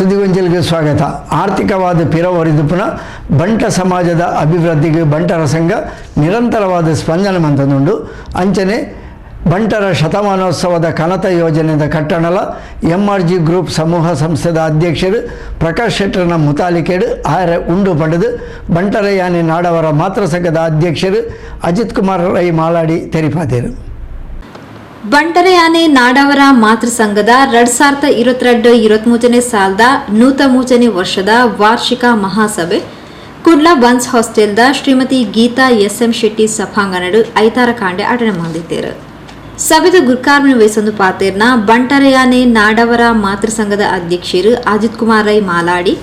ಸುದ್ದಿಗೊಂಜಲಿಗೆ ಸ್ವಾಗತ. ಆರ್ಥಿಕವಾದ ಪಿರವರಿದುಪುನ ಬಂಟ ಸಮಾಜದ ಅಭಿವೃದ್ಧಿಗೆ ಬಂಟರ ಸಂಘ ನಿರಂತರವಾದ ಸ್ಪಂದನೆ ಮಂತನುಂಡು ಅಂಚನೆ ಬಂಟರ ಶತಮಾನೋತ್ಸವದ ಕನತ ಯೋಜನೆದ ಕಟ್ಟಣಲ ಎಂ ಆರ್ ಜಿ ಗ್ರೂಪ್ ಸಮೂಹ ಸಂಸ್ಥೆದ ಅಧ್ಯಕ್ಷರು ಪ್ರಕಾಶ್ ಶೆಟ್ಟರ್ನ ಮುತಾಲಿಕೆಡು ಆರ ಉಂಡು ಪಡೆದು ಬಂಟರ ಯಾನೆ ನಾಡವರ ಮಾತೃ ಸಂಘದ ಅಧ್ಯಕ್ಷರು ಅಜಿತ್ ಕುಮಾರ್ ರೈ ಮಾಲಾಡಿ ತೆರಿಪಾದರು ಬಂಟರೆಯಾನೆ ನಾಡವರ ಮಾತೃ ಸಂಘದ ಎರಡ್ ಸಾವಿರದ ಇರುವತ್ತೆರಡು ಇರುವತ್ಮೂರನೇ ಸಾಲದ ನೂತ ಮೂರನೇ ವರ್ಷದ ವಾರ್ಷಿಕ ಮಹಾಸಭೆ. ಕುಡ್ಲ ಬನ್ಸ್ ಹಾಸ್ಟೆಲ್ದ ಶ್ರೀಮತಿ ಗೀತಾ ಎಸ್ ಎಂ ಶೆಟ್ಟಿ ಸಭಾಂಗಣಡು ಐತಾರ ಕಾಂಡೆ ಅಟನೆ ಮಾಡಿದ್ದೇರು. ಸಭೆದ ಗುರ್ಕಾರ್ಮಿ ವಯಸ್ಸೊಂದು ಪಾತೇರ್ನ ಬಂಟರಯಾನೆ ನಾಡವರ ಮಾತೃ ಸಂಘದ ಅಧ್ಯಕ್ಷರು ಅಜಿತ್ ಕುಮಾರ್ ರೈ ಮಾಲಾಡಿ.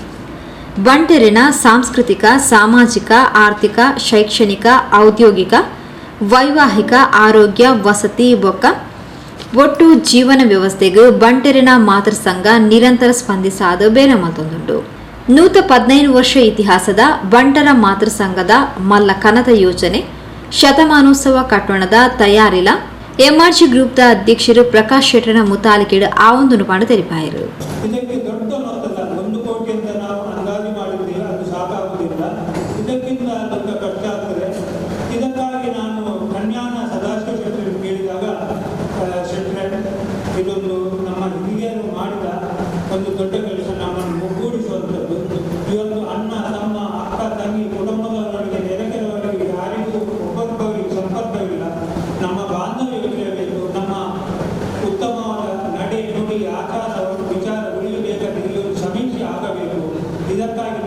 ಬಂಟೆರಿನ ಸಾಂಸ್ಕೃತಿಕ, ಸಾಮಾಜಿಕ, ಆರ್ಥಿಕ, ಶೈಕ್ಷಣಿಕ, ಔದ್ಯೋಗಿಕ, ವೈವಾಹಿಕ, ಆರೋಗ್ಯ, ವಸತಿ, ಬೊಕ್ಕ ಒಟ್ಟು ಜೀವನ ವ್ಯವಸ್ಥೆಗೂ ಬಂಟೆರಿನ ಮಾತೃ ಸಂಘ ನಿರಂತರ ಸ್ಪಂದಿಸಾದ ಬೇರೆ ಮತ್ತೊಂದುಂಟು ನೂತ ಪದಿನೈದು ವರ್ಷ ಇತಿಹಾಸದ ಬಂಟರ ಮಾತೃ ಸಂಘದ ಮಲ್ಲ ಕನತ ಯೋಜನೆ, ಶತಮಾನೋತ್ಸವ ಕಟ್ಟಣದ ತಯಾರಿಲ, ಎಂಆರ್ಜಿ ಗ್ರೂಪ್ದ ಅಧ್ಯಕ್ಷರು ಪ್ರಕಾಶ್ ಶೆಟ್ಟರ ಮುತಾಲಿಕೆಡು ಆ ಒಂದು ತೆರಿಪಾಯರು. ಒಂದು ದೊಡ್ಡ ಕೆಲಸ ನಮ್ಮನ್ನು ಒಗ್ಗೂಡಿಸುವಂಥದ್ದು ಇವತ್ತು ಅಣ್ಣ, ತಮ್ಮ, ಅಕ್ಕ, ತಂಗಿ ಕುಟುಂಬದವರಿಗೆ ನೆರೆಕೆರವರಿಗೆ ಯಾರಿಗೂ ಒಬ್ಬೊಬ್ಬರಿಗೆ ಸಂಪರ್ಕವಿಲ್ಲ. ನಮ್ಮ ಬಾಂಧವ್ಯ ಬೆಳೆಯಬೇಕು ನಮ್ಮ ಉತ್ತಮವಾದ ನಡೆ, ನುಡಿ, ಆಚಾರ, ವಿಚಾರ ಉಳಿಯಬೇಕಾದ್ರೆ ಇಲ್ಲಿ ಸಮೀಕ್ಷೆ ಆಗಬೇಕು. ಇದಕ್ಕಾಗಿ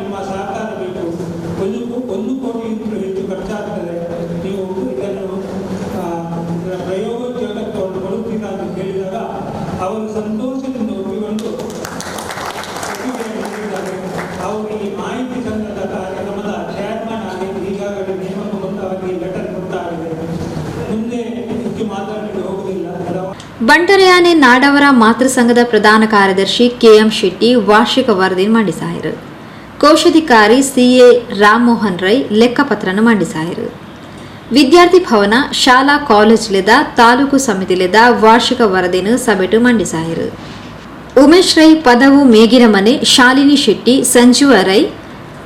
ಬಂಟರೆಯಾನೆ ನಾಡವರ ಮಾತೃ ಸಂಘದ ಪ್ರಧಾನ ಕಾರ್ಯದರ್ಶಿ ಕೆಎಂ ಶೆಟ್ಟಿ ವಾರ್ಷಿಕ ವರದಿ ಮಂಡಿಸಾಯರು ಕೋಶಾಧಿಕಾರಿ ಸಿಎ ರಾಮಮೋಹನ್ ರೈ ಲೆಕ್ಕಪತ್ರನ ಮಂಡಿಸಾಯರು ವಿದ್ಯಾರ್ಥಿ ಭವನ, ಶಾಲಾ ಕಾಲೇಜ್ಲೆದ ತಾಲೂಕು ಸಮಿತಿಲೆದ ವಾರ್ಷಿಕ ವರದಿನ ಸಭೆಟು ಮಂಡಿಸಾಯರು ಉಮೇಶ್ ರೈ ಪದವು ಮೇಗಿನ ಮನೆ ಶಾಲಿನಿ ಶೆಟ್ಟಿ, ಸಂಜೀವ ರೈ,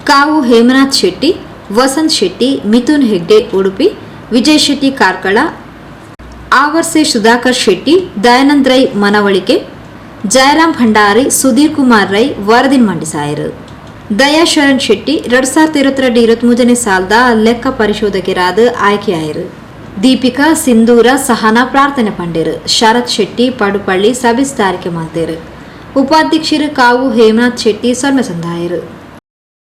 ಕಾವು ಹೇಮನಾಥ್ ಶೆಟ್ಟಿ, ವಸಂತ್ ಶೆಟ್ಟಿ, ಮಿಥುನ್ ಹೆಗ್ಡೆ ಉಡುಪಿ, ವಿಜಯ್ ಶೆಟ್ಟಿ ಕಾರ್ಕಳ ಆವರ್ಸೆ ಸುಧಾಕರ್ ಶೆಟ್ಟಿ, ದಯಾನಂದ್ ರೈ ಮನವಳಿಕೆ ಜಯರಾಮ್ ಭಂಡಾರಿ, ಸುಧೀರ್ ಕುಮಾರ್ ರೈ ವರದಿ ಮಂಡಿಸಾಯರು. ದಯಾಶರಣ್ ಶೆಟ್ಟಿ, ಎರಡ್ ಸಾವಿರದ ಇರುವತ್ತೆರಡು ಇರುವತ್ಮೂರನೇ ಸಾಲದ ಲೆಕ್ಕ ಪರಿಶೋಧಕರಾದ ಆಯ್ಕೆಯಾಯರು. ದೀಪಿಕಾ, ಸಿಂಧೂರ ಸಹನಾ ಪ್ರಾರ್ಥನೆ ಪಂಡಿರು. ಶರತ್ ಶೆಟ್ಟಿ, ಪಡುಪಳ್ಳಿ ಸಭೆ ತಾರಿಕೆ ಮಾಡ್ತೇರು ಉಪಾಧ್ಯಕ್ಷರು ಕಾವು ಹೇಮನಾಥ್ ಶೆಟ್ಟಿ ಸೊನ್ನೆ ಸಂದಾಯರು.